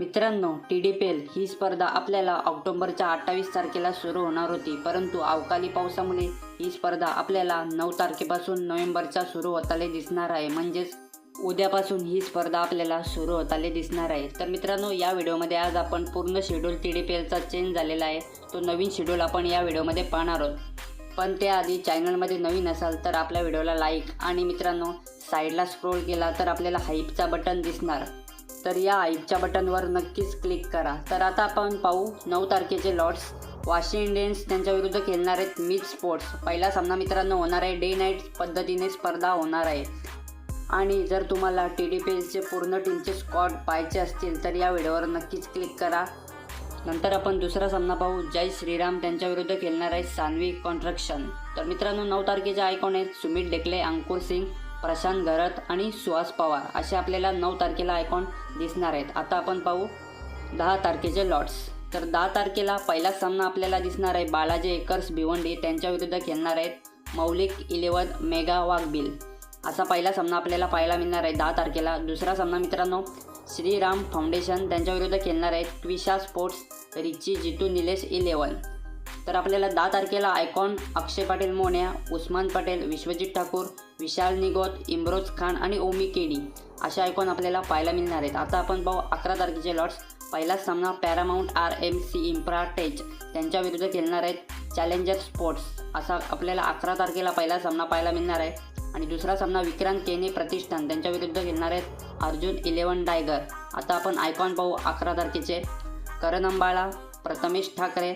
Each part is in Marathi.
मित्रांनो टी डी पी एल ही स्पर्धा आपल्याला ऑक्टोबरच्या अठ्ठावीस तारखेला सुरू होणार होती. परंतु अवकाळी पावसामुळे ही स्पर्धा आपल्याला नऊ तारखेपासून नोव्हेंबरच्या सुरू होताले दिसणार आहे. म्हणजेच उद्यापासून ही स्पर्धा आपल्याला सुरू होताले दिसणार आहे. तर मित्रांनो या व्हिडिओमध्ये आज आपण पूर्ण शेड्यूल टी डी पी एलचा चेंज झालेला आहे. तो नवीन शेड्यूल आपण या व्हिडिओमध्ये पाहणार आहोत. पण त्याआधी चॅनलमध्ये नवीन असाल तर आपल्या व्हिडिओला लाईक आणि मित्रांनो साईडला स्क्रोल केला तर आपल्याला हाईपचा बटन दिसणार. तर या आईच्या बटनवर नक्कीच क्लिक करा. तर आता आपण पाहू नऊ तारखेचे लॉर्ड्स वाशी इंडियन्स त्यांच्या विरुद्ध खेळणार आहेत मिड स्पोर्ट्स पहिला सामना मित्रांनो होणार आहे. डे नाईट पद्धतीने स्पर्धा होणार आहे. आणि जर तुम्हाला टी डी पी एसचे पूर्ण टीमचे स्कॉट पाहायचे असतील तर या व्हिडिओवर नक्कीच क्लिक करा. नंतर आपण दुसरा सामना पाहू. जय श्रीराम त्यांच्या विरुद्ध खेळणार आहे सान्वी कॉन्ट्रक्शन तर मित्रांनो नऊ तारखेचे आयकॉन आहेत सुमित डेकले अंकुर सिंग प्रशांत घरत आणि सुहास पवार असे आपल्याला नऊ तारखेला आयकॉन दिसणार आहेत. आता आपण पाहू दहा तारखेचे लॉट्स तर दहा तारखेला पहिला सामना आपल्याला दिसणार आहे. बालाजी एकर्स भिवंडी त्यांच्या विरुद्ध खेळणार आहेत मौलिक इलेवन मेगा वाघबिल असा पहिला सामना आपल्याला पाहायला मिळणार आहे. दहा तारखेला दुसरा सामना मित्रांनो श्रीराम फाउंडेशन त्यांच्या विरुद्ध खेळणार आहेत. Twisha sports Richi Jitu Nilesh eleven. तर आपल्याला दहा तारखेला आयकॉन अक्षय पाटील मोन्या उस्मान पटेल विश्वजित ठाकूर विशाल निगोत इम्रोज खान आणि ओमी केडी असे आयकॉन आपल्याला पाहायला मिळणार आहेत. आता आपण पाहू अकरा तारखेचे लॉट्स. पहिला सामना पॅरामाऊंट आर एम सी इम्प्राटेज त्यांच्या विरुद्ध खेळणार आहेत चॅलेंजर स्पोर्ट्स. असा आपल्याला अकरा तारखेला पहिला सामना पाहायला मिळणार आहे. आणि दुसरा सामना विक्रांत केने प्रतिष्ठान त्यांच्या विरुद्ध खेळणार आहेत अर्जुन इलेवन टायगर आता आपण आयकॉन पाहू अकरा तारखेचे. करण अंबाळा प्रथमेश ठाकरे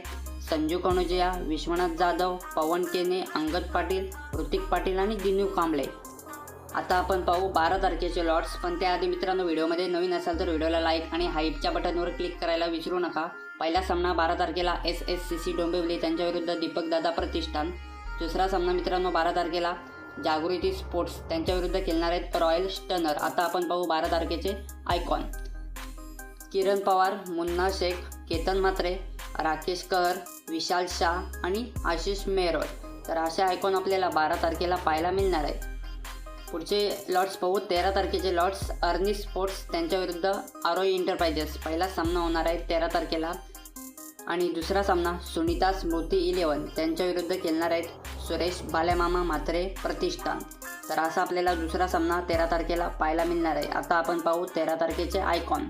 संजू कणोजिया विश्वनाथ जाधव पवन केने अंगद पाटील ऋतिक पाटील आणि दिनू कांबळे. आता आपण पाहू बारा तारखेचे लॉट्स पण त्याआधी मित्रांनो व्हिडिओमध्ये नवीन असाल तर व्हिडिओला लाईक आणि हाईपच्या बटनवर क्लिक करायला विसरू नका. पहिला सामना बारा तारखेला S S C C Dombivli त्यांच्या विरुद्ध दीपक दादा प्रतिष्ठान. दुसरा सामना मित्रांनो बारा तारखेला जागृती स्पोर्ट्स त्यांच्या विरुद्ध खेळणार आहेत रॉयल स्टनर. आता आपण पाहू बारा तारखेचे आयकॉन किरण पवार मुन्ना शेख केतन म्हात्रे राकेश कर विशाल शाह आणि आशिष मेहरोळ. तर असे आयकॉन आपल्याला बारा तारखेला पाहायला मिळणार आहे. पुढचे लॉट्स पाहू. तेरा तारखेचे लॉट्स अर्नी स्पोर्ट्स त्यांच्या विरुद्ध आरोई इंटरप्राइजेस पहिला सामना होणार आहे तेरा तारखेला. आणि दुसरा सामना सुनीता स्मृती इलेवन त्यांच्या विरुद्ध खेळणार आहेत सुरेश बालेमामा म्हात्रे प्रतिष्ठान तर असा आपल्याला दुसरा सामना तेरा तारखेला पाहायला मिळणार आहे. आता आपण पाहू तेरा तारखेचे आयकॉन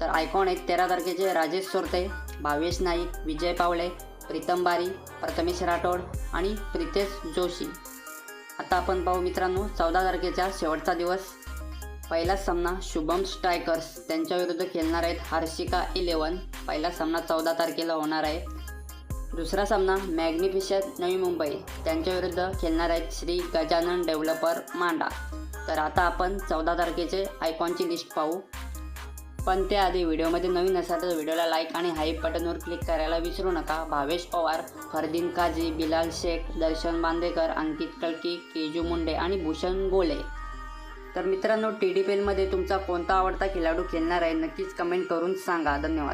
तर आयकॉन आहेत तेरा तारखेचे राजेश सोरते भावेश नाईक विजय पावळे प्रीतम बारी प्रथमेश राठोड आणि प्रितेश जोशी. आता आपण पाहू मित्रांनो चौदा तारखेचा शेवटचा दिवस. पहिला सामना शुभम स्ट्रायकर्स त्यांच्या विरुद्ध खेळणार आहेत हर्षिका इलेवन पहिला सामना चौदा तारखेला होणार आहे. दुसरा सामना मॅग्निफिशन नवी मुंबई त्यांच्या विरुद्ध खेळणार आहेत श्री गजानन डेव्हलपर मांडा. तर आता आपण चौदा तारखेचे आयकॉनची लिस्ट पाहू. पण त्याआधी व्हिडिओमध्ये नवीन असाल तर व्हिडिओला लाईक आणि हाईप बटनवर क्लिक करायला विसरू नका. भावेश पवार फरदीन काझी बिलाल शेख दर्शन बांदेकर अंकित कळकी केजू मुंडे आणि भूषण गोले. तर मित्रांनो टी डी पी एलमध्ये तुमचा कोणता आवडता खेळाडू खेळणार आहे नक्कीच कमेंट करून सांगा. धन्यवाद.